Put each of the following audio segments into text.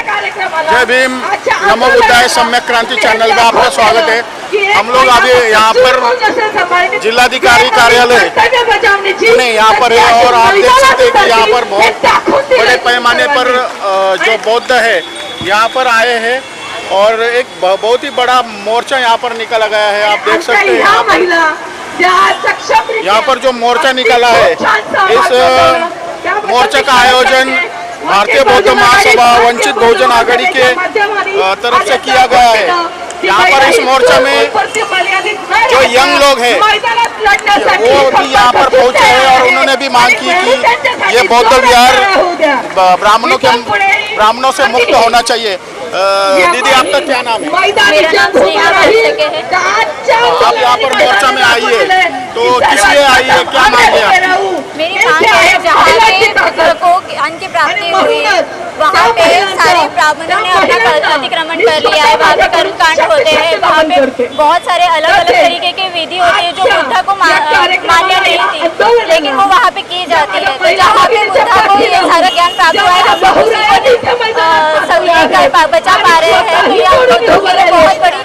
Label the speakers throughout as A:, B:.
A: कार्यक्रमाला
B: जय भीम। नमो बुद्धाय सम्यक क्रांति चैनल में आपका स्वागत है। हम लोग अभी यहाँ पर जिलाधिकारी कार्यालय पुणे यहाँ पर है और आप देख सकते हैं कि यहाँ पर बहुत बड़े पैमाने पर जो बौद्ध है यहाँ पर आए हैं और एक बहुत ही बड़ा मोर्चा यहाँ पर निकाला गया है आप देख सकते हैं यहाँ पर। यहाँ पर जो मोर्चा निकाला है इस मोर्चा का आयोजन भारतीय बौद्ध महासभा वंचित बहुजन आघाड़ी के तरफ़ से किया गया है। यहाँ पर इस मोर्चा में जो यंग लोग हैं वो भी यहाँ पर पहुँचे हैं और उन्होंने भी मांग की कि ये बौद्ध विहार ब्राह्मणों के ब्राह्मणों से मुक्त होना चाहिए। दीदी आपका क्या नाम है?
C: है।
B: आप यहाँ पर मोर्चा में आई है। तो किस लिए आई है क्या मांग है आपकी?
C: मेरी मांग है जहाँ पे को अन्न की प्राप्ति हुई वहाँ पे सारे ब्राह्मणों ने अपना कर- अतिक्रमण कर लिया है वहाँ पे कर्म कांड होते हैं वहाँ पे बहुत सारे अलग अलग तरीके के विधि होती है जो बुद्धा को मान्य नहीं थी लेकिन वो वहाँ पे की जाती है। तो जहाँ पे बुद्धा को ये सारा ज्ञान प्राप्त हुआ है हम लोग उसी को बचा पा रहे हैं तो ये बहुत बड़ी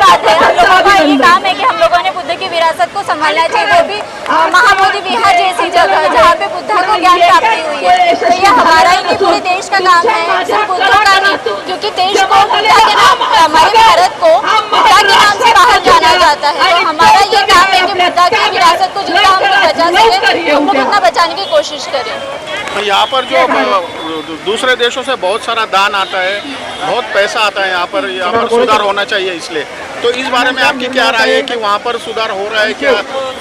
C: बात है। हम लोगों का ये काम है कि हम लोगों ने बुद्ध की विरासत को संभालना चाहिए वो भी अ, महाबोधि विहार जैसी जगह जहाँ पे बुद्धा को ज्ञान प्राप्ति हुई है तो ये हमारा ही नहीं पूरे देश का काम है सिर्फ़ नहीं क्योंकि देश को के नाम हमारे भारत को बुद्धा के नाम से बाहर जाना जाता है तो हमारा ये काम है कि बुद्धा की विरासत को जितना हम बचा सके उतना बचाने की कोशिश करें।
B: यहाँ पर जो दूसरे देशों से बहुत सारा दान आता है बहुत पैसा आता है यहाँ पर यहाँ पर सुधार होना चाहिए इसलिए। तो इस बारे में आपकी क्या राय है कि वहाँ पर सुधार हो रहा है क्या?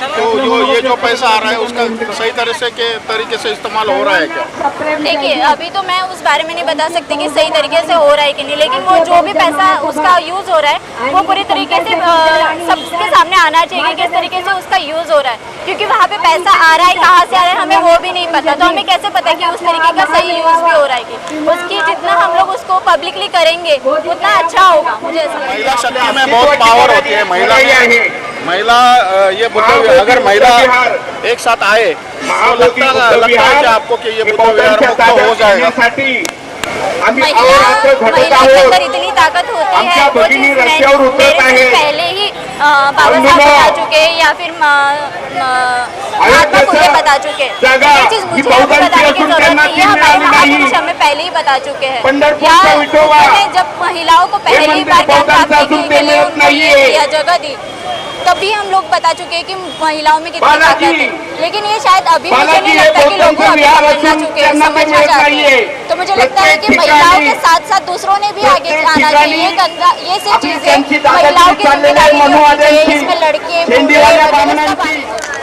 B: तो जो ये जो पैसा आ रहा है उसका सही तरह से के तरीके से इस्तेमाल हो रहा है क्या?
C: देखिए अभी तो मैं उस बारे में नहीं बता सकती कि सही तरीके से हो रहा है कि नहीं लेकिन वो जो भी पैसा उसका यूज़ हो रहा है वो पूरी तरीके से सबके सामने आना चाहिए कि किस तरीके से उसका यूज़ हो रहा है। क्योंकि वहाँ पे पैसा आ रहा है कहाँ से आ रहा है हमें वो भी नहीं पता। तो हमें कैसे पता कि उस तरीके का सही यूज़ भी हो रहा है कि उसकी जितना हम लोग उसको पब्लिकली करेंगे उतना अच्छा होगा मुझे ऐसा लगता है।
B: महिला शक्ति में बहुत पावर होती है महिला महिला ये बुद्ध विहार अगर महिला एक साथ आए तो लगता लगता है कि आपको कि ये बुद्ध विहार मुक्त हो जाएगा।
C: महिला के अंदर इतनी ताकत होती है वो चीज़ मैं- मेरे से पहले ही बाबा साहब बता चुके हैं या फिर महात्मा फुले बता चुके। हैं ये चीज़ मुझे अभी बताने की ज़रूरत नहीं है हमारे. महापुरुष हमें पहले ही बता चुके हैं। या उन्होंने जब महिलाओं को पहली बार ज्ञान प्राप्ति के लिए उनको ये जगह दी। तभी हम लोग बता चुके हैं कि महिलाओं में कितनी ताकत है। लेकिन ये शायद अभी मुझे नहीं लगता कि लोगों समझना
D: असून
C: चुके हैं समझना चाहते. हैं। तो मुझे लगता है कि महिलाओं के साथ साथ दूसरों ने भी आगे आना चाहिए। ये सब चीजें महिलाओं की जिम्मेदारी इसमें लड़के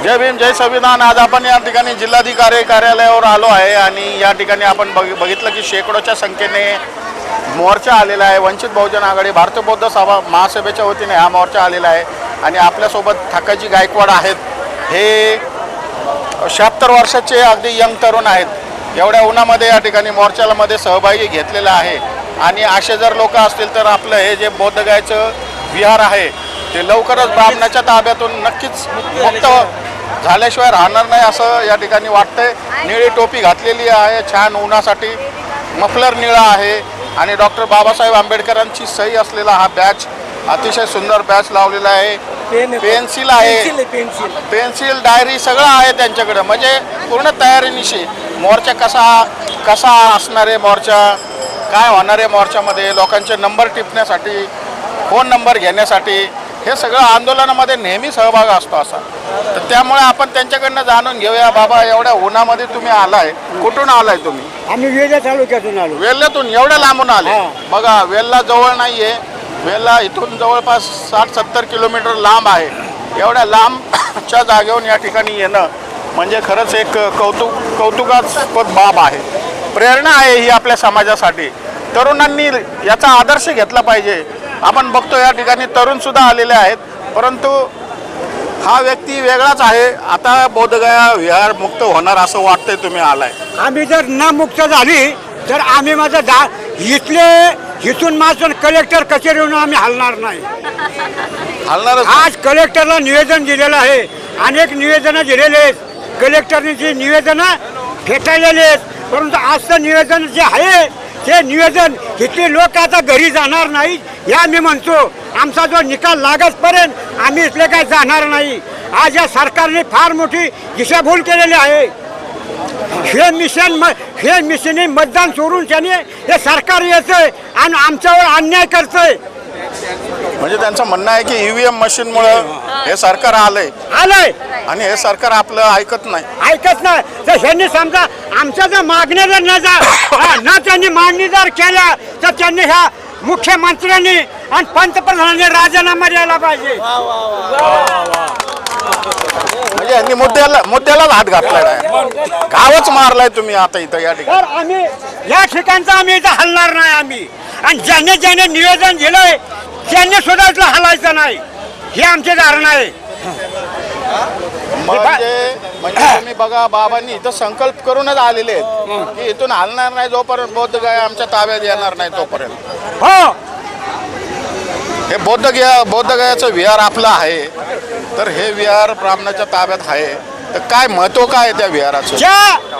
B: जय भीम जय संविधान। आज आपण या ठिकाणी जिल्हाधिकारी कार्यालयावर आलो आहे आणि या ठिकाणी आपण बघ बघितलं की शेकडोच्या संख्येने मोर्चा आलेला आहे. वंचित बहुजन आघाडी भारतीय बौद्ध सभा महासभेच्या वतीने हा मोर्चा आलेला आहे. आणि आपल्यासोबत ठाकाजी गायकवाड आहेत. हे शहात्तर वर्षाचे अगदी यंग तरुण आहेत. एवढ्या उन्हामध्ये या ठिकाणी मोर्चालामध्ये सहभागी घेतलेला आहे. आणि असे जर लोक असतील तर आपलं हे जे बौद्धगायचं विहार आहे ते लवकरच ब्राह्मणाच्या ताब्यातून नक्कीच मुक्त झाल्याशिवाय राहणार नाही असं या ठिकाणी वाटतंय. निळी टोपी घातलेली आहे छान उन्हासाठी. मफलर निळा आहे. आणि डॉक्टर बाबासाहेब आंबेडकरांची सही असलेला हा बॅच अतिशय सुंदर बॅच लावलेला आहे. पेन्सिल आहे. पेन्सिल डायरी सगळं आहे त्यांच्याकडे. म्हणजे पूर्ण तयारीनिशी. मोर्चा कसा कसा असणार आहे मोर्चा? काय होणार आहे मोर्चामध्ये? लोकांचे नंबर टिपण्यासाठी फोन नंबर घेण्यासाठी. हे सगळं आंदोलनामध्ये नेहमी सहभाग असतो असा. तर त्यामुळे आपण त्यांच्याकडनं जाणून घेऊया बाबा एवढ्या उन्हामध्ये तुम्ही आलाय. कुठून आलाय तुम्ही?
E: आम्ही तालुक्यातून आलो.
B: वेल्ल्यातून एवढ्या लांबून आले. बघा वेल्ला जवळ नाहीये. वेल्ला इथून जवळपास साठ सत्तर किलोमीटर लांब आहे. एवढ्या लांबच्या जागेवरून या ठिकाणी येणं म्हणजे खरंच एक कौतुक कौतुकास्पद बाब आहे. प्रेरणा आहे ही आपल्या समाजासाठी. तरुणांनी याचा आदर्श घेतला पाहिजे. आपण बघतो या ठिकाणी तरुणसुद्धा आलेले आहेत. परंतु हा व्यक्ती वेगळाच आहे. आता बोधगया विहार मुक्त होणार असं वाटतंय तुम्ही आलाय.
D: आम्ही जर न मुक्त झाली तर आम्ही माझं जा इथले इथून माझं कलेक्टर कचेरीहून आम्ही हलणार नाही.
B: हलणारच
D: आज कलेक्टरला निवेदन दिलेलं आहे. अनेक निवेदनं दिलेले आहेत. कलेक्टरने जी निवेदनं फेटाळलेली आहेत. परंतु आजचं निवेदन जे आहे ते निवेदन इथले लोक आता घरी जाणार नाही या मी म्हणतो आमचा जो निकाल लागतपर्यंत आम्ही इथले काय जाणार नाही. आज या सरकारने फार मोठी दिशाभूल केलेली आहे. हे मिशन म- हे मिशनने मतदान चोरून त्याने हे सरकार येतंय आणि आमच्यावर अन्याय करतंय.
B: म्हणजे त्यांचं म्हणणं आहे की ईव्हीएम मशीन मुळे हे सरकार आलंय.
D: आलंय.
B: आणि हे सरकार आपलं ऐकत नाही.
D: ऐकत नाही. तर ह्यांनी समजा आमच्या जर मागण्या जर न जा हा, न त्यांनी मागणी जर केल्या तर त्यांनी ह्या मुख्यमंत्र्यांनी आणि पंतप्रधानांनी राजीनामा द्यायला पाहिजे.
B: म्हणजे यांनी मुद्द्याला मुद्द्यालाच हात घातलाय. आहे. गावच मारलाय तुम्ही आता इथं या ठिकाणी.
D: तर आम्ही या ठिकाणचं आम्ही इथं हलणार नाही आम्ही. आणि ज्याने ज्याने निवेदन दिलंय त्यांनी सुद्धा इथलं हलायचं नाही. हे आमचे धारण आहे.
B: म्हणजे म्हणजे तुम्ही बघा बाबांनी इथं संकल्प करूनच आलेले आहेत. की इथून हलणार नाही जोपर्यंत बौद्ध गया आमच्या ताब्यात येणार नाही तोपर्यंत.
D: हो.
B: हे बौद्ध गया बौद्ध गयाचं विहार आपलं आहे. तर हे विहार ब्राह्मणाच्या ताब्यात आहे. तर काय महत्त्व काय आहे त्या विहाराचं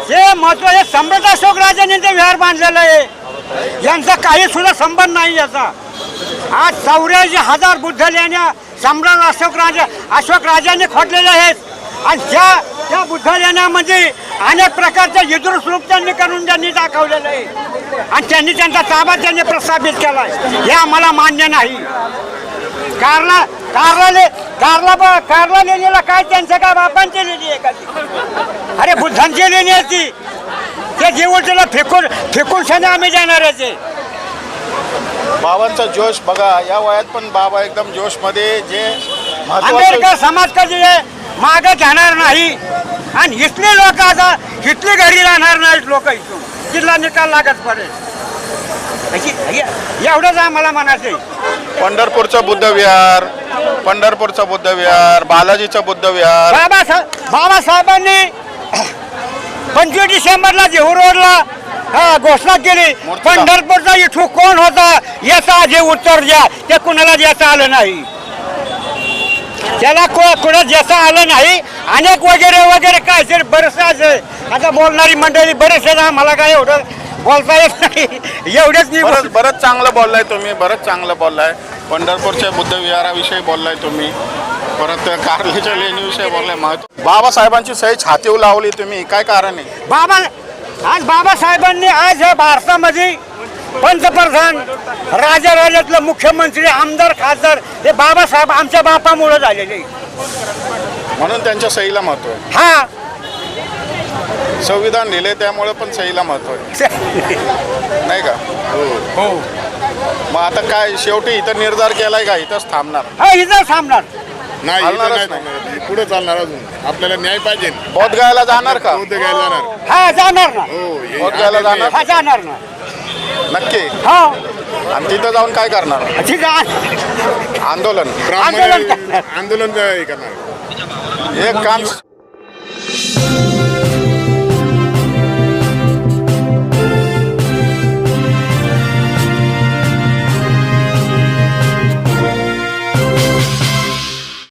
D: हे महत्त्व हे सम्राट अशोक राजांनी ते विहार बांधलेलं आहे. यांचा काही सुद्धा संबंध नाही याचा. आज चौऱ्याऐंशी हजार बुद्ध लेण्या सम्राट अशोक राजा अशोक राजाने खोदलेल्या आहेत. आणि ज्या त्या बुद्ध लेण्यामध्ये अनेक प्रकारचे युद्ध स्वरूप त्यांनी करून त्यांनी दाखवलेलं आहे. आणि त्यांनी त्यांचा ताबा त्यांनी प्रस्थापित केला आहे. हे आम्हाला मान्य नाही. कारण कारला कारला कारला ब- कारला लेणीला काय त्यांच्या काय बापांची लेणी आहे का ती? अरे बुद्धांची लेणी आहे ती ते जेवण त्याला फेकून आम्ही जाणार आहे ते.
B: बाबांचा जोश बघा या वयात पण बाबा एकदम जोशमध्ये जे महत्वाचं
D: आंबेडकर समाज कधी मागे जाणार नाही. आणि इथले लोक आता इथली घरी राहणार नाहीत लोक इथून. जिल्हा निकाल लागत पडेल. अशी- हे- एवढंच आम्हाला म्हणायचं आहे.
B: पंढरपूरचं बुद्ध विहार पंढरपूरचं बुद्ध विहार बालाजीचं बुद्ध विहार.
D: बाबासाहेब बाबासाहेबांनी पंचवीस डिसेंबरला जेहू रोडला हा, घोषणा केली. पंढरपूरचा इथू कोण होता याचा आधी उत्तर द्या. ते कुणाला द्यायचं आलं नाही. त्याला कुणा ज्याचं आलं नाही. अनेक वगैरे वगैरे काय तरी बरंचसं आता बोलणारी मंडळी बरेचसे आहेत, आम्हाला काय एवढं बोलता येत नाही. एवढेच मी
B: बरंच बरंच चांगलं बोललाय तुम्ही बरंच चांगलं बोललाय. पंढरपूरच्या बुद्ध विहाराविषयी बोललाय तुम्ही. परत कारलीच्या लेणीविषयी बोललाय. महत्त्व बाबासाहेबांची सही छातीवर लावली तुम्ही. काय कारण आहे?
D: बाबा आज बाबासाहेबांनी आज या भारतामध्ये पंतप्रधान राजा राज्यातलं मुख्यमंत्री आमदार खासदार हे बाबासाहेब आमच्या बापामुळे झालेले.
B: म्हणून त्यांच्या सहीला महत्त्व आहे.
D: हा.
B: संविधान लिहिले त्यामुळे पण सहीला महत्त्व आहे. नाही का?
D: हो.
B: मग आता काय शेवटी इथं निर्धार केलाय का? इथंच थांबणार.
D: हा इथं थांबणार.
E: नाही इथं
B: चालणारच
E: नाही थांबणार. पुढे चालणार अजून. आपल्याला न्याय पाहिजे.
B: बौद्ध गायला जाणार का?
E: बौद्ध घ्यायला जाणार.
D: हा जाणार ना.
E: हो हे
B: बौद्ध जाणार?
D: हा जाणार ना.
B: नक्की?
D: हा.
B: आणि तिथं जाऊन काय करणार?
D: ठीक आहे
B: आंदोलन.
E: ब्राह्मण
D: आंदोलन करणार.
E: आंदोलन हे करणार.
B: एक काम